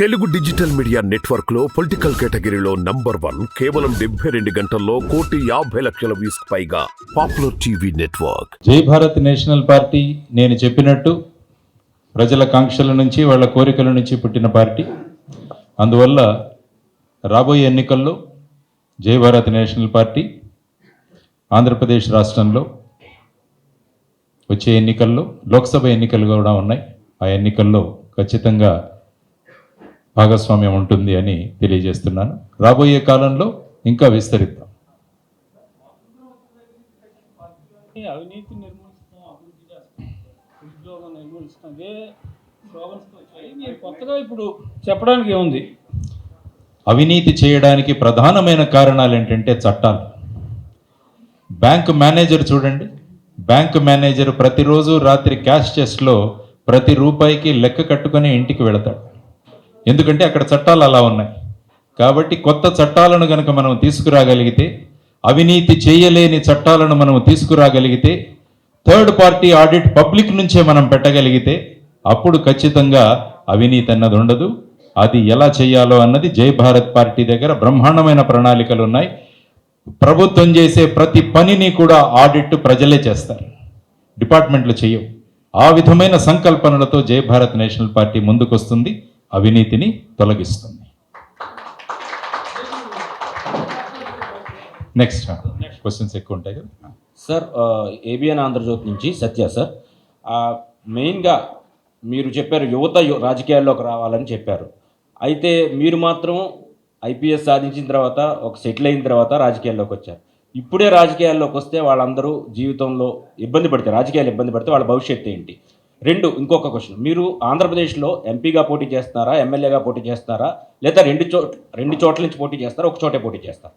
Telugu digital media నెట్వర్క్లో political కేటగిరీలో number one కేవలం డెబ్బై రెండు గంటల్లో కోటి యాభై లక్షల వ్యూస్ పైగా పాపులర్ టీవీ నెట్వర్క్. జై భారత్ నేషనల్ పార్టీ నేను చెప్పినట్టు ప్రజల కాంక్షల నుంచి వాళ్ళ కోరికల నుంచి పుట్టిన పార్టీ. అందువల్ల రాబోయే ఎన్నికల్లో జై భారత్ నేషనల్ పార్టీ ఆంధ్రప్రదేశ్ రాష్ట్రంలో వచ్చే ఎన్నికల్లో లోక్సభ ఎన్నికలు కూడా ఉన్నాయి. ఆ ఎన్నికల్లో ఖచ్చితంగా భాగస్వామ్యం ఉంటుంది అని తెలియజేస్తున్నాను. రాబోయే కాలంలో ఇంకా విస్తరిద్దాం. అవినీతి కొత్తగా ఇప్పుడు చెప్పడానికి ఏముంది? అవినీతి చేయడానికి ప్రధానమైన కారణాలు ఏంటంటే చట్టాలు. బ్యాంక్ మేనేజర్ చూడండి. బ్యాంక్ మేనేజర్ ప్రతిరోజు రాత్రి క్యాష్ చెస్ట్లో ప్రతి రూపాయికి లెక్క కట్టుకొని ఇంటికి వెళతాడు. ఎందుకంటే అక్కడ చట్టాలు అలా ఉన్నాయి. కాబట్టి కొత్త చట్టాలను కనుక మనం తీసుకురాగలిగితే అవినీతి చేయలేని చట్టాలను మనం తీసుకురాగలిగితే థర్డ్ పార్టీ ఆడిట్ పబ్లిక్ నుంచే మనం పెట్టగలిగితే అప్పుడు ఖచ్చితంగా అవినీతి అన్నది ఉండదు. అది ఎలా చేయాలో అన్నది జై భారత్ పార్టీ దగ్గర బ్రహ్మాండమైన ప్రణాళికలు ఉన్నాయి. ప్రభుత్వం చేసే ప్రతి పనిని కూడా ఆడిట్ ప్రజలే చేస్తారు. డిపార్ట్మెంట్లు చేయవు. ఆ విధమైన సంకల్పనలతో జై భారత్ నేషనల్ పార్టీ ముందుకొస్తుంది. అవినీతిని తొలగిస్తుంది. నెక్స్ట్ క్వశ్చన్స్ ఎక్కువ ఉంటాయి కదా? సార్ ఏబిఎన్ ఆంధ్రజ్యోతి నుంచి సత్య సార్ మెయిన్గా మీరు చెప్పారు యువత రాజకీయాల్లోకి రావాలని చెప్పారు. అయితే మీరు మాత్రం ఐపీఎస్ సాధించిన తర్వాత ఒక సెటిల్ అయిన తర్వాత రాజకీయాల్లోకి వచ్చారు. ఇప్పుడే రాజకీయాల్లోకి వస్తే వాళ్ళందరూ జీవితంలో ఇబ్బంది పడితే రాజకీయాలు ఇబ్బంది పడితే వాళ్ళ భవిష్యత్తు ఏంటి? రెండు ఇంకొక క్వశ్చన్ మీరు ఆంధ్రప్రదేశ్లో ఎంపీగా పోటీ చేస్తున్నారా ఎమ్మెల్యేగా పోటీ చేస్తున్నారా లేదా రెండు చోట్ రెండు చోట్ల నుంచి పోటీ చేస్తారా ఒక చోటే పోటీ చేస్తారా?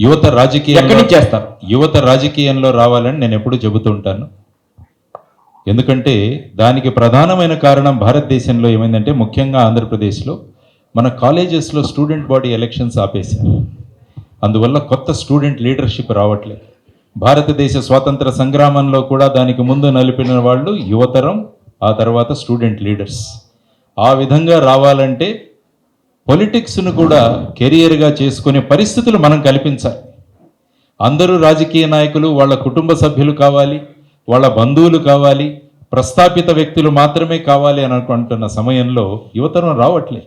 యువత ఎక్కడి రాజకీయంలో నుంచి చేస్తారు? యువత రాజకీయంలో రావాలని నేను ఎప్పుడు చెబుతూ ఉంటాను. ఎందుకంటే దానికి ప్రధానమైన కారణం భారతదేశంలో ఏమైందంటే ముఖ్యంగా ఆంధ్రప్రదేశ్లో మన కాలేజెస్లో స్టూడెంట్ బాడీ ఎలక్షన్స్ ఆపేశారు. అందువల్ల కొత్త స్టూడెంట్ లీడర్షిప్ రావట్లేదు. భారతదేశ స్వాతంత్ర సంగ్రామంలో కూడా దానికి ముందు నలిపిన వాళ్ళు యువతరం ఆ తర్వాత స్టూడెంట్ లీడర్స్. ఆ విధంగా రావాలంటే పొలిటిక్స్ను కూడా కెరియర్గా చేసుకునే పరిస్థితులు మనం కల్పించాలి. అందరూ రాజకీయ నాయకులు వాళ్ళ కుటుంబ సభ్యులు కావాలి వాళ్ళ బంధువులు కావాలి ప్రస్థాపిత వ్యక్తులు మాత్రమే కావాలి అని అనుకుంటున్న సమయంలో యువతరం రావట్లే.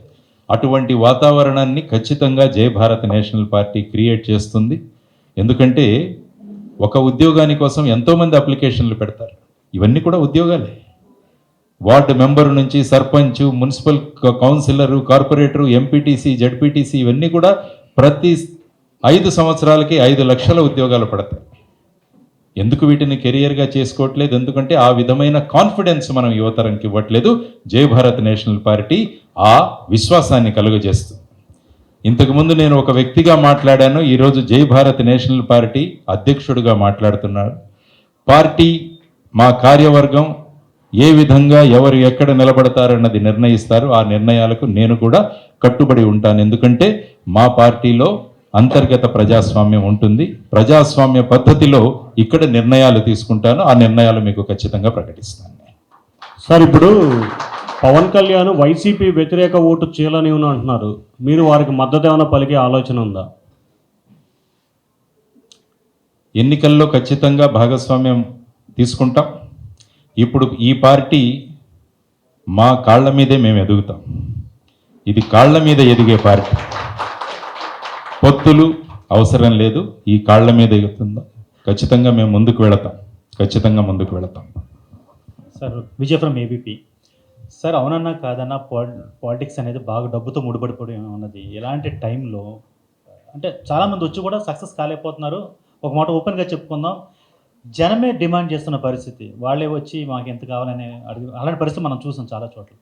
అటువంటి వాతావరణాన్ని ఖచ్చితంగా Jai Bharat national party create చేస్తుంది. ఎందుకంటే ఒక ఉద్యోగాని కోసం ఎంతోమంది అప్లికేషన్లు పెడతారు. ఇవన్నీ కూడా ఉద్యోగాలే. వార్డు మెంబర్ నుంచి sarpanch municipal councillor corporator MPTC ZPTC ఇవన్నీ కూడా ప్రతి ఐదు సంవత్సరాలకి ఐదు లక్షల ఉద్యోగాలు పడతాయి. ఎందుకు వీటిని కెరియర్గా చేసుకోవట్లేదు? ఎందుకంటే ఆ విధమైన కాన్ఫిడెన్స్ మనం యువతరంకి ఇవ్వట్లేదు. జయ భారత్ నేషనల్ పార్టీ ఆ విశ్వాసాన్ని కలుగజేస్తుంది. ఇంతకుముందు నేను ఒక వ్యక్తిగా మాట్లాడాను. ఈరోజు జై భారత్ నేషనల్ పార్టీ అధ్యక్షుడిగా మాట్లాడుతున్నాడు పార్టీ మా కార్యవర్గం ఏ విధంగా ఎవరు ఎక్కడ నిలబడతారన్నది నిర్ణయిస్తారు. ఆ నిర్ణయాలకు నేను కూడా కట్టుబడి ఉంటాను. ఎందుకంటే మా పార్టీలో అంతర్గత ప్రజాస్వామ్యం ఉంటుంది. ప్రజాస్వామ్య పద్ధతిలో ఇక్కడ నిర్ణయాలు తీసుకుంటాను. ఆ నిర్ణయాలు మీకు ఖచ్చితంగా ప్రకటిస్తాను. సార్ ఇప్పుడు పవన్ కళ్యాణ్ వైసీపీ వ్యతిరేక ఓటు చీలని అంటున్నారు. మీరు వారికి మద్దతు ఏమైనా పలికే ఆలోచన ఉందా? ఎన్నికల్లో ఖచ్చితంగా భాగస్వామ్యం తీసుకుంటాం. ఇప్పుడు ఈ పార్టీ మా కాళ్ళ మీదే మేము ఎదుగుతాం. ఇది కాళ్ళ మీద ఎదిగే పార్టీ. పొత్తులు అవసరం లేదు. ఈ కాళ్ళ మీద ఎగుతుందా ఖచ్చితంగా మేము ముందుకు వెళతాం. ఖచ్చితంగా ముందుకు వెళతాం. Sir Vijay from ABP. Sir అవునన్నా కాదన్నా పాలిటిక్స్ అనేది బాగా డబ్బుతో ముడిపడిపోయి ఉన్నది. ఇలాంటి టైంలో అంటే చాలామంది వచ్చి కూడా సక్సెస్ కాలేకపోతున్నారు. ఒక మాట ఓపెన్గా చెప్పుకుందాం. జనమే డిమాండ్ చేస్తున్న పరిస్థితి. వాళ్ళే వచ్చి మాకు ఎంత కావాలని అడిగి అలాంటి పరిస్థితి మనం చూసాం చాలా చోట్ల.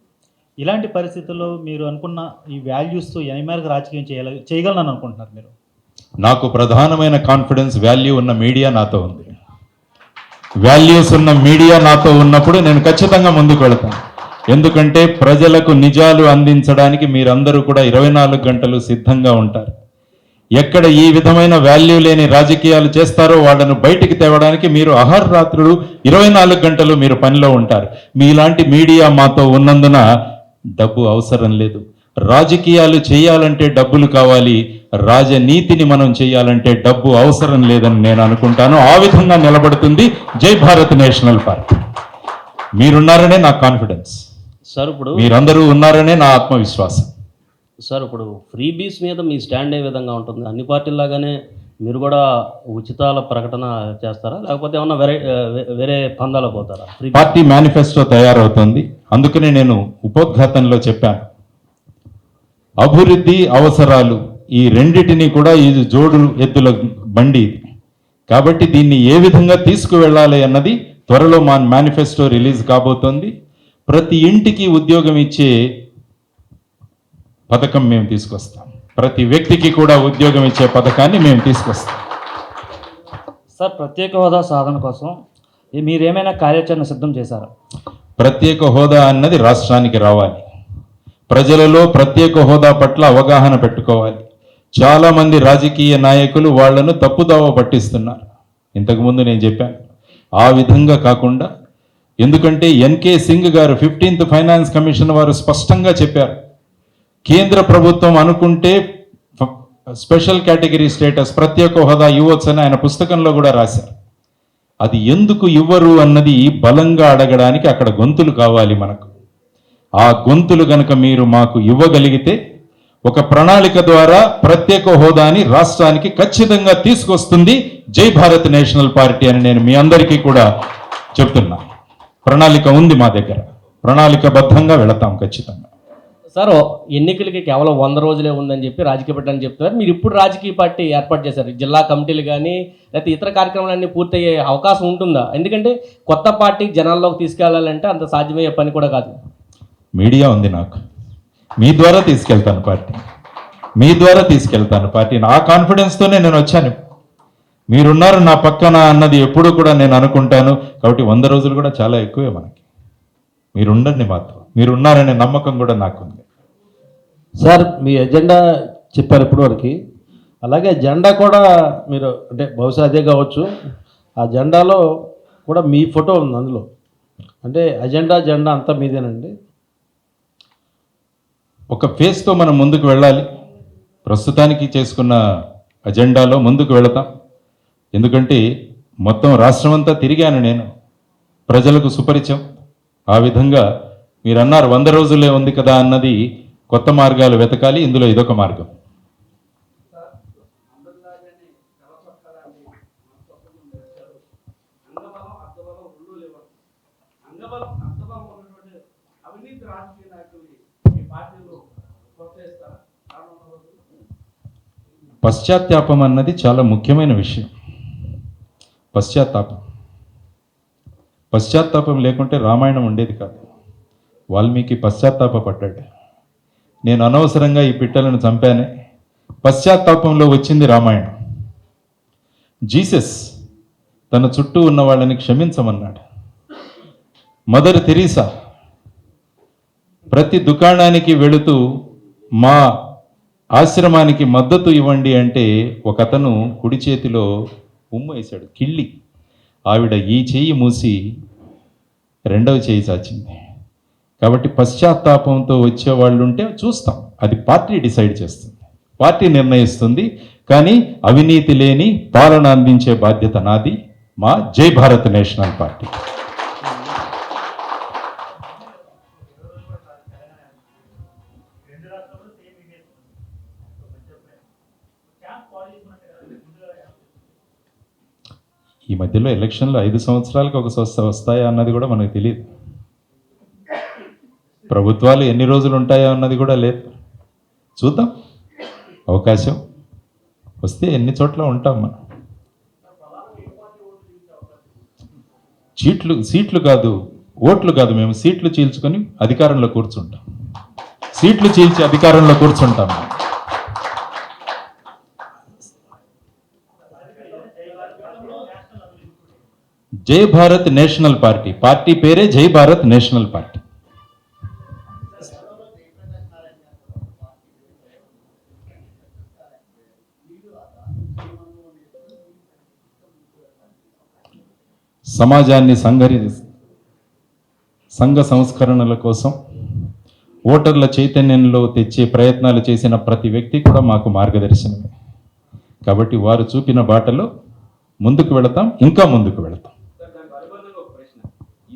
ఇలాంటి పరిస్థితుల్లో మీరు అనుకున్న ఈ వాల్యూస్తో ఏ మేరకు రాజకీయం చేయాల చేయగలనని అనుకుంటున్నారు మీరు? నాకు ప్రధానమైన కాన్ఫిడెన్స్ వాల్యూ ఉన్న మీడియా నాతో ఉంది. వాల్యూస్ ఉన్న మీడియా నాతో ఉన్నప్పుడు నేను ఖచ్చితంగా ముందుకు వెళతాను. ఎందుకంటే ప్రజలకు నిజాలు అందించడానికి మీరందరూ కూడా ఇరవై నాలుగు గంటలు సిద్ధంగా ఉంటారు. ఎక్కడ ఈ విధమైన వాల్యూ లేని రాజకీయాలు చేస్తారో వాళ్ళను బయటికి తేవడానికి మీరు అహర్రాత్రులు ఇరవై నాలుగు గంటలు మీరు పనిలో ఉంటారు. మీలాంటి మీడియా మాతో ఉన్నందున డబ్బు అవసరం లేదు. రాజకీయాలు చేయాలంటే డబ్బులు కావాలి. రాజనీతిని మనం చేయాలంటే డబ్బు అవసరం లేదని నేను అనుకుంటాను. ఆ విధంగా నిలబడుతుంది జై భారత్ నేషనల్ పార్టీ మీరున్నారనే నా కాన్ఫిడెన్స్. సార్ ఇప్పుడు మీరందరూ ఉన్నారనే నా ఆత్మవిశ్వాసం. సార్ ఇప్పుడు ఫ్రీ బీస్ మీద మీ స్టాండ్ ఏ విధంగా ఉంటుంది? అన్ని పార్టీలాగానే మీరు కూడా ఉచితాల ప్రకటన చేస్తారా? లేకపోతే ఏమన్నా వేరే వేరే పందాలో పోతారా? పార్టీ మేనిఫెస్టో తయారవుతోంది. అందుకనే నేను ఉపోద్ఘాతంలో చెప్పాను. అభివృద్ధి అవసరాలు ఈ రెండిటిని కూడా ఇది జోడు ఎద్దుల బండి కాబట్టి దీన్ని ఏ విధంగా తీసుకువెళ్ళాలి అన్నది త్వరలో మా మేనిఫెస్టో రిలీజ్ కాబోతోంది. ప్రతి ఇంటికి ఉద్యోగం ఇచ్చే పథకం మేము తీసుకొస్తాం. ప్రతి వ్యక్తికి కూడా ఉద్యోగం ఇచ్చే పథకాన్ని మేము తీసుకొస్తాం. సార్ ప్రత్యేక హోదా సాధన కోసం మీరేమైనా కార్యాచరణ సిద్ధం చేశారా? ప్రత్యేక హోదా అన్నది రాష్ట్రానికి రావాలి. ప్రజలలో ప్రత్యేక హోదా పట్ల అవగాహన పెట్టుకోవాలి. చాలా మంది రాజకీయ నాయకులు వాళ్ళను తప్పుదావ పట్టిస్తున్నారు. ఇంతకుముందు నేను చెప్పాను. ఆ విధంగా కాకుండా ఎందుకంటే ఎన్కే సింగ్ గారు ఫిఫ్టీన్త్ ఫైనాన్స్ కమిషన్ వారు స్పష్టంగా చెప్పారు. కేంద్ర ప్రభుత్వం అనుకుంటే స్పెషల్ కేటగిరీ స్టేటస్ ప్రత్యేక హోదా ఇవ్వచ్చు అని ఆయన పుస్తకంలో కూడా రాశారు. అది ఎందుకు ఇవ్వరు అన్నది బలంగా అడగడానికి అక్కడ గొంతులు కావాలి మనకు. ఆ గొంతులు గనక మీరు మాకు ఇవ్వగలిగితే ఒక ప్రణాళిక ద్వారా ప్రత్యేక హోదాని రాష్ట్రానికి ఖచ్చితంగా తీసుకొస్తుంది జై భారత్ నేషనల్ పార్టీ అని నేను మీ అందరికీ కూడా చెప్తున్నా. ప్రణాళిక ఉంది మా దగ్గర. ప్రణాళికబద్ధంగా వెళతాం ఖచ్చితంగా. సార్ ఎన్నికలకి కేవలం వంద రోజులే ఉందని చెప్పి రాజకీయ పార్టీ చెప్తున్నారు. మీరు ఇప్పుడు రాజకీయ పార్టీ ఏర్పాటు చేశారు. జిల్లా కమిటీలు కానీ లేకపోతే ఇతర కార్యక్రమాలన్నీ పూర్తయ్యే అవకాశం ఉంటుందా? ఎందుకంటే కొత్త పార్టీ జనాల్లోకి తీసుకెళ్ళాలంటే అంత సాధ్యమయ్యే పని కూడా కాదు. మీడియా ఉంది నాకు. మీ ద్వారా తీసుకెళ్తాను పార్టీ. మీ ద్వారా తీసుకెళ్తాను పార్టీని ఆ కాన్ఫిడెన్స్తోనే నేను వచ్చాను. మీరున్నారు నా పక్కన అన్నది ఎప్పుడు కూడా నేను అనుకుంటాను. కాబట్టి వంద రోజులు కూడా చాలా ఎక్కువే మనకి. మీరుండండి మాతో మీరున్నారనే నమ్మకం కూడా నాకుంది. సార్ మీ ఎజెండా చెప్పారు ఇప్పటివరకు అలాగే జెండా కూడా మీరు అంటే బహుశా అదే కావచ్చు. ఆ జెండాలో కూడా మీ ఫోటో ఉంది అందులో. అంటే అజెండా జెండా అంతా మీదేనండి. ఒక ఫేస్తో మనం ముందుకు వెళ్ళాలి. ప్రస్తుతానికి చేసుకున్న అజెండాలో ముందుకు వెళతాం. ఎందుకంటే మొత్తం రాష్ట్రం అంతా తిరిగాను నేను. ప్రజలకు సుపరిచయం ఆ విధంగా మీరు అన్నారు వంద రోజులే ఉంది కదా అన్నది కొత్త మార్గాలు వెతకాలి. ఇందులో ఇదొక మార్గం. పశ్చాత్తాపం అన్నది చాలా ముఖ్యమైన విషయం. పశ్చాత్తాపం. పశ్చాత్తాపం లేకుంటే రామాయణం ఉండేది కాదు. వాల్మీకి పశ్చాత్తాప పడ్డాడు నేను అనవసరంగా ఈ పిట్టలను చంపానే పశ్చాత్తాపంలో వచ్చింది రామాయణం. జీసస్ తన చుట్టూ ఉన్న వాళ్ళని క్షమించమన్నాడు. మదర్ తెరీసా ప్రతి దుకాణానికి వెళుతూ మా ఆశ్రమానికి మద్దతు ఇవ్వండి అంటే ఒక అతను కుడి చేతిలో ఉమ్ము వేశాడు కిళ్ళి. ఆవిడ ఈ చెయ్యి మూసి రెండవ చేయి చాచింది. కాబట్టి పశ్చాత్తాపంతో వచ్చే వాళ్ళు ఉంటే చూస్తాం అది పార్టీ డిసైడ్ చేస్తుంది. పార్టీ నిర్ణయిస్తుంది కానీ అవినీతి లేని పాలన అందించే బాధ్యత నాది మా జై భారత్ నేషనల్ పార్టీ. ఈ మధ్యలో ఎలక్షన్లు ఐదు సంవత్సరాలకు ఒక స్వస్థ వస్తాయా అన్నది కూడా మనకు తెలియదు. ప్రభుత్వాలు ఎన్ని రోజులు ఉంటాయా అన్నది కూడా లేదు. చూద్దాం. అవకాశం వస్తే ఎన్ని చోట్ల ఉంటాం మనం. సీట్లు సీట్లు కాదు ఓట్లు కాదు మేము సీట్లు చీల్చుకొని అధికారంలో కూర్చుంటాం. సీట్లు చీల్చి అధికారంలో కూర్చుంటాం. జై భారత్ నేషనల్ పార్టీ. పార్టీ పేరే జై భారత్ నేషనల్ పార్టీ. సమాజాన్ని సంఘరి సంఘ సంస్కరణల కోసం ఓటర్ల చైతన్యంలో తెచ్చే ప్రయత్నాలు చేసిన ప్రతి వ్యక్తి కూడా మాకు మార్గదర్శనమే. కాబట్టి వారు చూపిన బాటలో ముందుకు వెళతాం ఇంకా ముందుకు వెళతాం సార్ దానికి అనుబంధంగా ఒక ప్రశ్న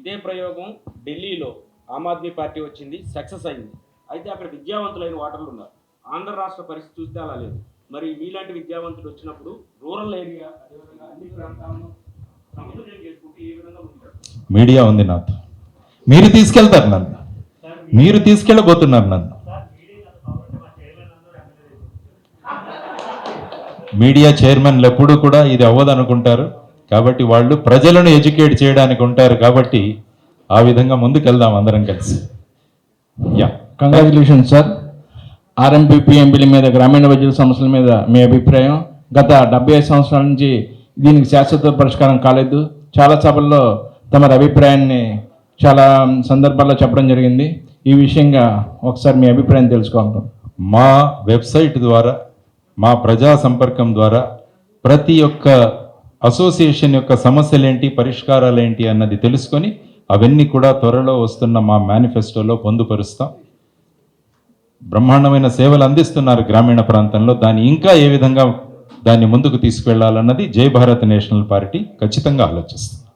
ఇదే ప్రయోగం ఢిల్లీలో ఆమ్ ఆద్మీ పార్టీ వచ్చింది సక్సెస్ అయింది. అయితే అక్కడ విద్యావంతులైన ఓటర్లు ఉన్నారు. ఆంధ్ర రాష్ట్ర పరిస్థితి చూస్తే అలా లేదు. మరి మీలాంటి విద్యావంతులు వచ్చినప్పుడు రూరల్ ఏరియా అదేవిధంగా అన్ని ప్రాంతాలను సమతుల్యం చేసుకుంటూ ఏ విధంగా ముందుకు మీడియా ఉంది నాతో. మీరు తీసుకెళ్తారు నన్ను. మీరు తీసుకెళ్ళబోతున్నారు నన్ను. మీడియా చైర్మన్లు ఎప్పుడూ కూడా ఇది అవ్వదు అనుకుంటారు కాబట్టి వాళ్ళు ప్రజలను ఎడ్యుకేట్ చేయడానికి ఉంటారు కాబట్టి ఆ విధంగా ముందుకెళ్దాం అందరం కలిసి. యా. కంగ్రాచులేషన్ సార్ ఆర్ఎంపీ పిఎంపీల మీద గ్రామీణ వైద్యుల సమస్యల మీద మీ అభిప్రాయం. గత డెబ్బై ఐదు సంవత్సరాల నుంచి దీనికి శాశ్వత పరిష్కారం కాలేదు. చాలా సభల్లో తమ అభిప్రాయాన్ని చాలా సందర్భాల్లో చెప్పడం జరిగింది. ఈ విషయంగా ఒకసారి మీ అభిప్రాయం తెలుసుకోవాలి మా వెబ్సైట్ ద్వారా మా ప్రజా సంపర్కం ద్వారా ప్రతి ఒక్క అసోసియేషన్ యొక్క సమస్యలేంటి పరిష్కారాలేంటి అన్నది తెలుసుకొని అవన్నీ కూడా త్వరలో వస్తున్న మా మేనిఫెస్టోలో పొందుపరుస్తాం. బ్రహ్మాండమైన సేవలు అందిస్తున్నారు గ్రామీణ ప్రాంతంలో. దాన్ని ఇంకా ఏ విధంగా దాన్ని ముందుకు తీసుకువెళ్ళాలన్నది జై భారత్ నేషనల్ పార్టీ ఖచ్చితంగా ఆలోచిస్తుంది.